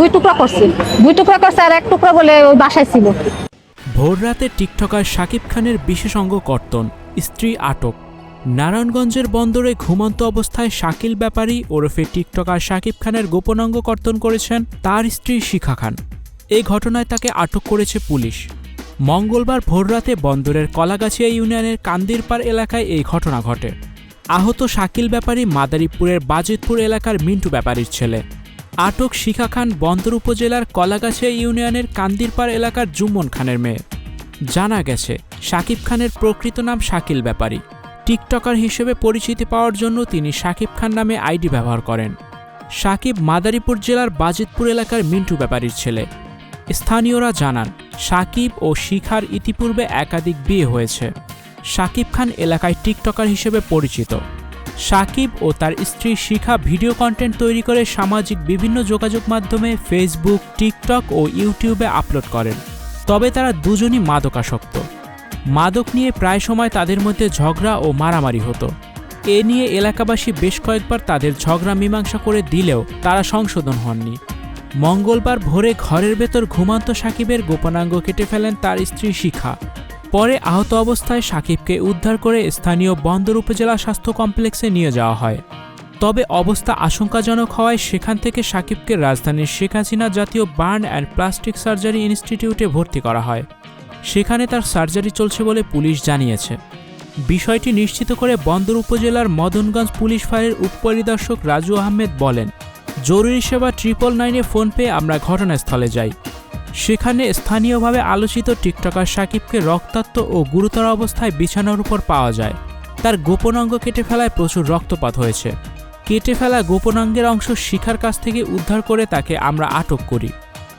দুই টুকরা করছি। দুই টুকরা করছে আর এক টুকরা বলে ওই বাসায় ছিল। ভোররাতে টিকটকার শাকিব খানের বিশেষ অঙ্গ কর্তন, স্ত্রী আটক। নারায়ণগঞ্জের বন্দরে ঘুমন্ত অবস্থায় শাকিল ব্যাপারী ওরফে টিকটকার শাকিব খানের গোপনাঙ্গ কর্তন করেছেন তার স্ত্রী শিখা খান। এই ঘটনায় তাকে আটক করেছে পুলিশ। মঙ্গলবার ভোররাতে বন্দরের কলাগাছিয়া ইউনিয়নের কান্দিরপাড় এলাকায় এই ঘটনা ঘটে। আহত শাকিল ব্যাপারী মাদারীপুরের বাজিতপুর এলাকার মিন্টু ব্যাপারীর ছেলে। আটক শিখা খান বন্দর উপজেলার কলাগাছিয়া ইউনিয়নের কান্দিরপাড় এলাকার জুম্মন খানের মেয়ে। জানা গেছে শাকিব খানের প্রকৃত নাম শাকিল ব্যাপারী। টিকটকার হিসেবে পরিচিতি পাওয়ার জন্য তিনি শাকিব খান নামে আইডি ব্যবহার করেন। শাকিব মাদারীপুর জেলার বাজিতপুর এলাকার মিন্টু ব্যাপারীর ছেলে। স্থানীয়রা জানান শাকিব ও শিখার ইতিপূর্বে একাধিক বিয়ে হয়েছে। শাকিব খান এলাকায় টিকটকার হিসেবে পরিচিত। সাকিব ও তার স্ত্রী শিখা ভিডিও কন্টেন্ট তৈরি করে সামাজিক বিভিন্ন যোগাযোগ মাধ্যমে ফেসবুক টিকটক ও ইউটিউবে আপলোড করেন। তবে তারা দুজনই মাদকাসক্ত। মাদক নিয়ে প্রায় সময় তাদের মধ্যে ঝগড়া ও মারামারি হতো। এ নিয়ে এলাকাবাসী বেশ কয়েকবার তাদের ঝগড়া মীমাংসা করে দিলেও তারা সংশোধন হননি। মঙ্গলবার ভোরে ঘরের ভেতর ঘুমান্ত সাকিবের গোপনাঙ্গ কেটে ফেলেন তার স্ত্রী শিখা। পরে আহত অবস্থায় সাকিবকে উদ্ধার করে স্থানীয় বন্দর উপজেলা স্বাস্থ্য কমপ্লেক্সে নিয়ে যাওয়া হয়। তবে অবস্থা আশঙ্কাজনক হওয়ায় সেখান থেকে সাকিবকে রাজধানীর শেখ হাসিনা জাতীয় বার্ন অ্যান্ড প্লাস্টিক সার্জারি ইনস্টিটিউটে ভর্তি করা হয়। সেখানে তার সার্জারি চলছে বলে পুলিশ জানিয়েছে। বিষয়টি নিশ্চিত করে বন্দর উপজেলার মদনগঞ্জ পুলিশ ফাঁড়ির উপপরিদর্শক রাজু আহমেদ বলেন, জরুরি সেবা ট্রিপল নাইনে ফোন পেয়ে আমরা ঘটনাস্থলে যাই। সেখানে স্থানীয়ভাবে আলোচিত টিকটকার সাকিবকে রক্তাক্ত ও গুরুতর অবস্থায় বিছানার উপর পাওয়া যায়। তার গোপন অঙ্গ কেটে ফেলায় প্রচুর রক্তপাত হয়েছে। কেটে ফেলা গোপন অঙ্গের অংশ শিখার কাছ থেকে উদ্ধার করে তাকে আমরা আটক করি।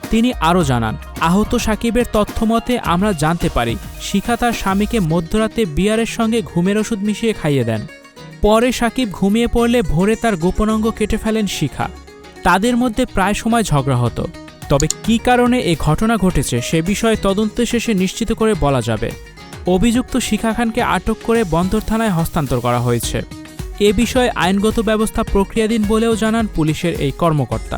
তিনি আরও জানান, আহত সাকিবের তথ্য মতে আমরা জানতে পারি, শিখা তার স্বামীকে মধ্যরাতে বিয়ারের সঙ্গে ঘুমের ওষুধ মিশিয়ে খাইয়ে দেন। পরে সাকিব ঘুমিয়ে পড়লে ভোরে তার গোপন অঙ্গ কেটে ফেলেন শিখা। তাদের মধ্যে প্রায় সময় ঝগড়া হতো। তবে কি কারণে এ ঘটনা ঘটেছে সে বিষয়ে তদন্ত শেষে নিশ্চিত করে বলা যাবে। অভিযুক্ত শিখা খানকে আটক করে বন্দর থানায় হস্তান্তর করা হয়েছে। এ বিষয়ে আইনগত ব্যবস্থা প্রক্রিয়াধীন বলেও জানান পুলিশের এই কর্মকর্তা।